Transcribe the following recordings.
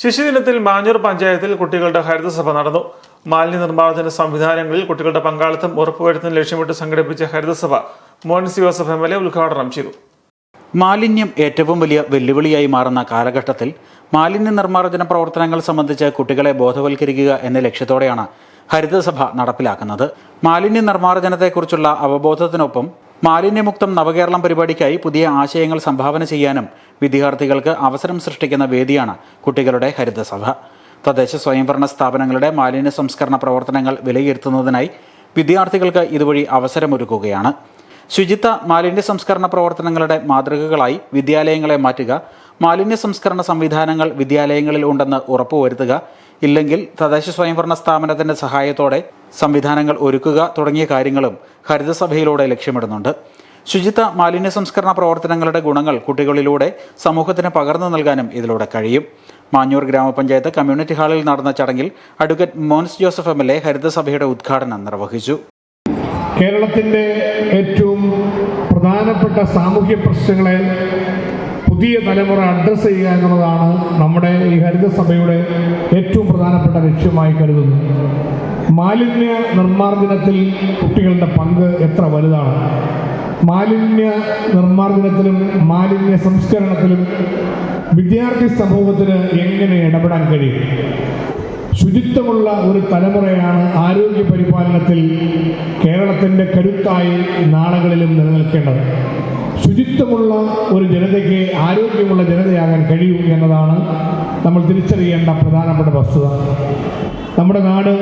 ശിശുദിനത്തിൽ മാഞ്ഞൂർ പഞ്ചായത്തിൽ കുട്ടികളുടെ ഹരിതസഭ നടന്നു. മാലിന്യ നിർമ്മാർജന സംവിധാനങ്ങളിൽ കുട്ടികളുടെ പങ്കാളിത്തം ഉറപ്പുവരുത്തുന്ന ലക്ഷ്യമിട്ട് സംഘടിപ്പിച്ച ഹരിതസഭ Monsi Joseph M L A ഉദ്ഘാടനം ചെയ്തു. മാലിന്യം ഏറ്റവും വലിയ വെല്ലുവിളിയായി മാറുന്ന കാലഘട്ടത്തിൽ മാലിന്യ നിർമ്മാർജന പ്രവർത്തനങ്ങൾ സംബന്ധിച്ച് കുട്ടികളെ ബോധവൽക്കരിക്കുക എന്ന ലക്ഷ്യത്തോടെയാണ് ഹരിതസഭ നടപ്പിലാക്കുന്നത്. മാലിന്യ നിർമ്മാർജനത്തെക്കുറിച്ചുള്ള അവബോധത്തിനൊപ്പം മാലിന്യമുക്തം നവകേരളം പരിപാടിക്കായി പുതിയ ആശയങ്ങൾ സംഭാവന ചെയ്യാനും വിദ്യാർത്ഥികൾക്ക് അവസരം സൃഷ്ടിക്കുന്ന വേദിയാണ് കുട്ടികളുടെ ഹരിതസഭ. തദ്ദേശ സ്വയംഭരണ സ്ഥാപനങ്ങളുടെ മാലിന്യ സംസ്കരണ പ്രവർത്തനങ്ങൾ വിലയിരുത്തുന്നതിനായി വിദ്യാർത്ഥികൾക്ക് ഇതുവഴി അവസരമൊരുക്കുകയാണ്. ശുചിത്വ മാലിന്യ സംസ്കരണ പ്രവർത്തനങ്ങളുടെ മാതൃകകളായി വിദ്യാലയങ്ങളെ മാറ്റുക മാലിന്യ സംസ്കരണ സംവിധാനങ്ങൾ വിദ്യാലയങ്ങളിൽ ഉണ്ടെന്ന് ഉറപ്പുവരുത്തുക. ഇല്ലെങ്കിൽ തദ്ദേശ സ്വയംഭരണ സ്ഥാപനത്തിന്റെ സഹായത്തോടെ സംവിധാനങ്ങൾ ഒരുക്കുക തുടങ്ങിയ കാര്യങ്ങളും ഹരിതസഭയിലൂടെ ലക്ഷ്യമിടുന്നുണ്ട്. ശുചിത്വ മാലിന്യ സംസ്കരണ പ്രവർത്തനങ്ങളുടെ ഗുണങ്ങൾ കുട്ടികളിലൂടെ സമൂഹത്തിന് പകർന്നു നൽകാനും ഇതിലൂടെ കഴിയും. മാഞ്ഞൂർ ഗ്രാമപഞ്ചായത്ത് കമ്മ്യൂണിറ്റി ഹാളിൽ നടന്ന ചടങ്ങിൽ advocate Mons Joseph M L A ഹരിതസഭയുടെ ഉദ്ഘാടനം നിർവഹിച്ചു. കേരളത്തിന്റെ ഏറ്റവും പ്രധാനപ്പെട്ട സാമൂഹ്യ പ്രശ്നങ്ങളെ പുതിയ തലമുറ അഡ്രസ്സ് ചെയ്യുക എന്നുള്ളതാണ് നമ്മുടെ ഈ ഹരിതസഭയുടെ ഏറ്റവും പ്രധാനപ്പെട്ട ലക്ഷ്യമായി കരുതുന്നത്. മാലിന്യ നിർമ്മാർജനത്തിൽ കുട്ടികളുടെ പങ്ക് എത്ര വലുതാണ്? മാലിന്യ നിർമ്മാർജനത്തിലും മാലിന്യ സംസ്കരണത്തിലും വിദ്യാർത്ഥി സമൂഹത്തിന് എങ്ങനെ ഇടപെടാൻ കഴിയും? ശുചിത്വമുള്ള ഒരു തലമുറയാണ് ആരോഗ്യ പരിപാലനത്തിൽ കേരളത്തിന്റെ കരുത്തായി നാളുകളിലും നിലനിൽക്കേണ്ടത്. ശുചിത്വമുള്ള ഒരു ജനതയ്ക്ക് ആരോഗ്യമുള്ള ജനതയാകാൻ കഴിയും എന്നതാണ് നമ്മൾ തിരിച്ചറിയേണ്ട പ്രധാനപ്പെട്ട വസ്തുത. നമ്മുടെ നാട്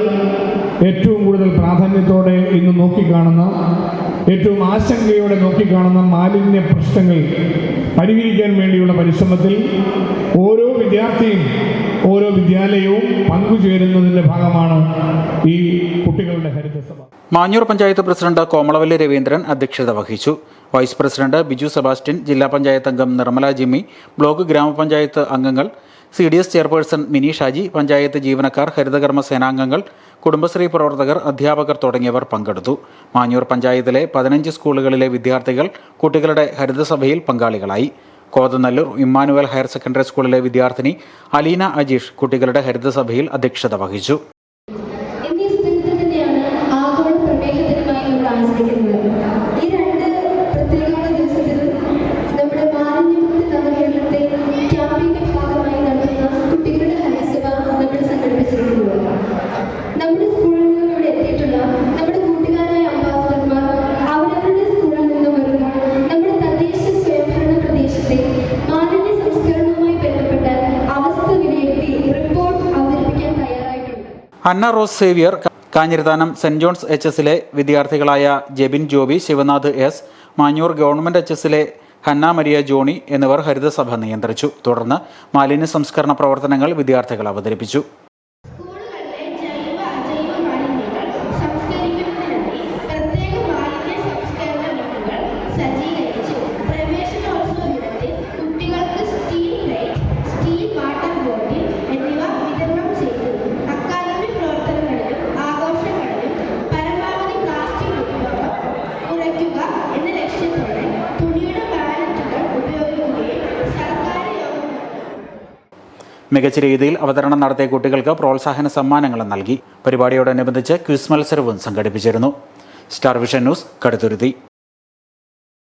ഏറ്റവും കൂടുതൽ പ്രാധാന്യത്തോടെ ഇന്ന് നോക്കിക്കാണുന്ന ഏറ്റവും ആശങ്കയോടെ നോക്കിക്കാണുന്ന മാലിന്യ പ്രശ്നങ്ങൾ പരിഹരിക്കാൻ വേണ്ടിയുള്ള പരിശ്രമത്തിൽ ഓരോ വിദ്യാർത്ഥിയും ഓരോ വിദ്യാലയവും പങ്കുചേരുന്നതിന്റെ ഭാഗമാണ് ഈ കുട്ടികളുടെ ഹരിതസഭ. മാഞ്ഞൂർ പഞ്ചായത്ത് പ്രസിഡന്റ് കോമളവല്ലി രവീന്ദ്രൻ അധ്യക്ഷത വഹിച്ചു. വൈസ് പ്രസിഡന്റ് ബിജു സെബാസ്റ്റ്യൻ ജില്ലാ പഞ്ചായത്ത് അംഗം നിർമ്മല ജിമ്മി ബ്ലോക്ക് ഗ്രാമപഞ്ചായത്ത് അംഗങ്ങൾ C D S chairperson Mini Shaji panchayat ജീവനക്കാർ ഹരിതകർമ്മ സേനാംഗങ്ങൾ കുടുംബശ്രീ പ്രവർത്തകർ അധ്യാപകർ തുടങ്ങിയവർ പങ്കെടുത്തു. മാഞ്ഞൂർ പഞ്ചായത്തിലെ പതിനഞ്ച് സ്കൂളുകളിലെ വിദ്യാർത്ഥികൾ കുട്ടികളുടെ ഹരിതസഭയിൽ പങ്കാളികളായി. കോതനല്ലൂർ ഇമ്മാനുവൽ ഹയർ സെക്കൻഡറി സ്കൂളിലെ വിദ്യാർത്ഥിനി അലീന അജീഷ് കുട്ടികളുടെ ഹരിതസഭയിൽ അധ്യക്ഷത വഹിച്ചു. ആഗോള ഈ രണ്ട് Anna Rose Xavier Kanjirathanam Saint John's H എസിലെ വിദ്യാർത്ഥികളായ Jebin Joby Sivanath S Manjoor government H എസിലെ ഹന്ന മരിയ ജോണി എന്നിവർ ഹരിതസഭ നിയന്ത്രിച്ചു. തുടർന്ന് മാലിന്യ സംസ്കരണ പ്രവർത്തനങ്ങൾ വിദ്യാർത്ഥികൾ അവതരിപ്പിച്ചു. മികച്ച രീതിയിൽ അവതരണം നടത്തിയ കുട്ടികൾക്ക് പ്രോത്സാഹന സമ്മാനങ്ങളും നൽകി. പരിപാടിയോടനുബന്ധിച്ച് ക്വിസ് മത്സരവും സംഘടിപ്പിച്ചിരുന്നു. Star vision news Kaduthuruthy.